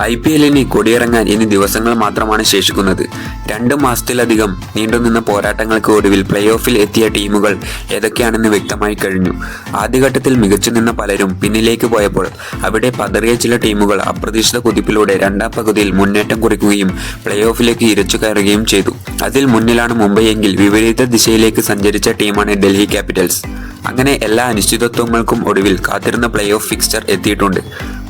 I P എല്ലിന് കൊടിയിറങ്ങാൻ ഇനി ദിവസങ്ങൾ മാത്രമാണ് ശേഷിക്കുന്നത്. രണ്ട് മാസത്തിലധികം നീണ്ടുനിന്ന പോരാട്ടങ്ങൾക്ക് ഒടുവിൽ പ്ലേ ഓഫിൽ എത്തിയ ടീമുകൾ ഏതൊക്കെയാണെന്ന് വ്യക്തമായി കഴിഞ്ഞു. ആദ്യഘട്ടത്തിൽ മികച്ചു നിന്ന പലരും പിന്നിലേക്ക് പോയപ്പോൾ അവിടെ പതറിയ ചില ടീമുകൾ അപ്രതീക്ഷിത കുതിപ്പിലൂടെ രണ്ടാം പകുതിയിൽ മുന്നേറ്റം കുറിക്കുകയും പ്ലേ ഓഫിലേക്ക് ഇരച്ചു കയറുകയും ചെയ്തു. അതിൽ മുന്നിലാണ് മുംബൈ എങ്കിൽ വിപരീത ദിശയിലേക്ക് സഞ്ചരിച്ച ടീമാണ് ഡൽഹി ക്യാപിറ്റൽസ്. അങ്ങനെ എല്ലാ അനിശ്ചിതത്വങ്ങൾക്കും ഒടുവിൽ കാത്തിരുന്ന പ്ലേ ഓഫ് ഫിക്സ്ചർ എത്തിയിട്ടുണ്ട്.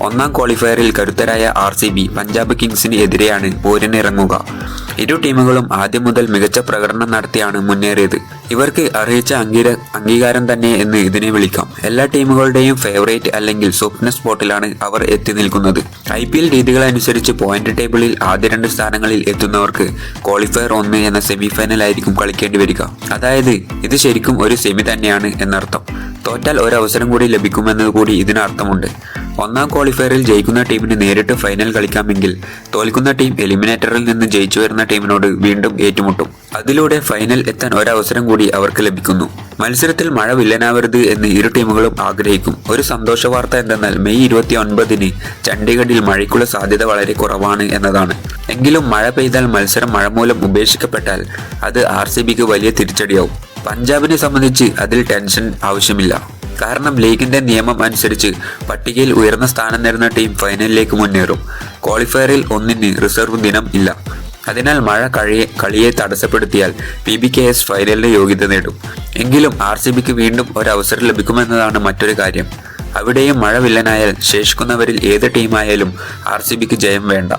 ഒന്നാം ക്വാളിഫയറിൽ കരുത്തരായ ആർ സി ബി പഞ്ചാബ് കിങ്സിന് എതിരെയാണ് പോരിനിറങ്ങുക. ഇരു ടീമുകളും ആദ്യം മുതൽ മികച്ച പ്രകടനം നടത്തിയാണ് മുന്നേറിയത്. ഇവർക്ക് അർഹിച്ച അംഗീര അംഗീകാരം തന്നെ എന്ന് ഇതിനെ വിളിക്കാം. എല്ലാ ടീമുകളുടെയും ഫേവറേറ്റ് അല്ലെങ്കിൽ സ്വപ്ന സ്പോട്ടിലാണ് അവർ എത്തി നിൽക്കുന്നത്. ഐ പി എൽ രീതികളനുസരിച്ച് പോയിന്റ് ടേബിളിൽ ആദ്യ രണ്ട് സ്ഥാനങ്ങളിൽ എത്തുന്നവർക്ക് ക്വാളിഫയർ ഒന്ന് എന്ന സെമിഫൈനലായിരിക്കും കളിക്കേണ്ടി വരിക. അതായത് ഇത് ശരിക്കും ഒരു സെമി തന്നെയാണ് എന്നർത്ഥം. തോറ്റാൽ ഒരു അവസരം കൂടി ലഭിക്കുമെന്നത് കൂടി ഇതിനർത്ഥമുണ്ട് ഒന്നാം ക്വാളിഫയറിൽ ജയിക്കുന്ന ടീമിന് നേരിട്ട് ഫൈനൽ കളിക്കാമെങ്കിൽ തോൽക്കുന്ന ടീം എലിമിനേറ്ററിൽ നിന്ന് ജയിച്ചു വരുന്ന ടീമിനോട് വീണ്ടും ഏറ്റുമുട്ടും. അതിലൂടെ ഫൈനൽ എത്താൻ ഒരവസരം കൂടി അവർക്ക് ലഭിക്കുന്നു. മത്സരത്തിൽ മഴ വില്ലനാവരുത് എന്ന് ഇരു ടീമുകളും ആഗ്രഹിക്കും. ഒരു സന്തോഷ വാർത്ത എന്തെന്നാൽ മെയ് ഇരുപത്തി ഒൻപതിന് ചണ്ഡീഗഡിൽ മഴയ്ക്കുള്ള സാധ്യത വളരെ കുറവാണ് എന്നതാണ്. എങ്കിലും മഴ പെയ്താൽ മത്സരം മഴ മൂലം ഉപേക്ഷിക്കപ്പെട്ടാൽ അത് ആർ വലിയ തിരിച്ചടിയാവും. പഞ്ചാബിനെ സംബന്ധിച്ച് അതിൽ ടെൻഷൻ ആവശ്യമില്ല. കാരണം ലീഗിന്റെ നിയമം അനുസരിച്ച് പട്ടികയിൽ ഉയർന്ന സ്ഥാനം നേടുന്ന ടീം ഫൈനലിലേക്ക് മുന്നേറും. ക്വാളിഫയറിൽ ഒന്നിന് റിസർവ് ദിനം ഇല്ല. അതിനാൽ മഴ കഴിയെ കളിയെ തടസ്സപ്പെടുത്തിയാൽ പി ബി കെ എസ് ഫൈനലിന് യോഗ്യത നേടും. എങ്കിലും ആർ സി ബിക്ക് വീണ്ടും ഒരവസരം ലഭിക്കുമെന്നതാണ് മറ്റൊരു കാര്യം. അവിടെയും മഴ വില്ലനായാൽ ശേഷിക്കുന്നവരിൽ ഏത് ടീമായാലും ആർ സി ബിക്ക് ജയം വേണ്ട.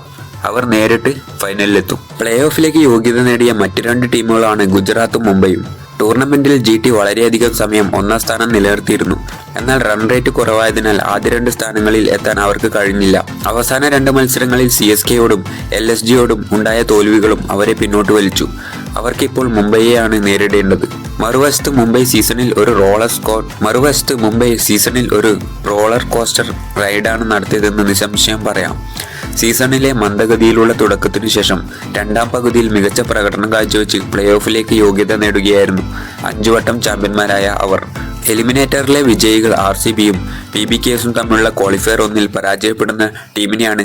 അവർ നേരിട്ട് ഫൈനലിലെത്തും. പ്ലേ ഓഫിലേക്ക് യോഗ്യത നേടിയ മറ്റു രണ്ട് ടീമുകളാണ് ഗുജറാത്തും മുംബൈയും. ടൂർണമെന്റിൽ ജി ടി വളരെയധികം സമയം ഒന്നാം സ്ഥാനം നിലനിർത്തിയിരുന്നു. എന്നാൽ റൺ റേറ്റ് കുറവായതിനാൽ ആദ്യ രണ്ട് സ്ഥാനങ്ങളിൽ എത്താൻ അവർക്ക് കഴിഞ്ഞില്ല. അവസാന രണ്ട് മത്സരങ്ങളിൽ സി എസ് കെയോടും എൽ എസ് ജിയോടും ഉണ്ടായ തോൽവികളും അവരെ പിന്നോട്ട് വലിച്ചു. അവർക്കിപ്പോൾ മുംബൈയെയാണ് നേരിടേണ്ടത്. മറുവശത്ത് മുംബൈ സീസണിൽ ഒരു റോളർ സ്കോ മറുവശത്ത് മുംബൈ സീസണിൽ ഒരു റോളർ കോസ്റ്റർ റൈഡാണ് നടത്തിയതെന്ന് നിസംശയം പറയാം. സീസണിലെ മന്ദഗതിയിലുള്ള തുടക്കത്തിനു ശേഷം രണ്ടാം പകുതിയിൽ മികച്ച പ്രകടനം കാഴ്ചവെച്ച് പ്ലേ ഓഫിലേക്ക് യോഗ്യത നേടുകയായിരുന്നു അഞ്ചു വട്ടം ചാമ്പ്യന്മാരായ അവർ. എലിമിനേറ്ററിലെ വിജയികൾ ആർ സി ബിയും പി ബി കേസും തമ്മിലുള്ള ക്വാളിഫയർ ഒന്നിൽ പരാജയപ്പെടുന്ന ടീമിനെയാണ്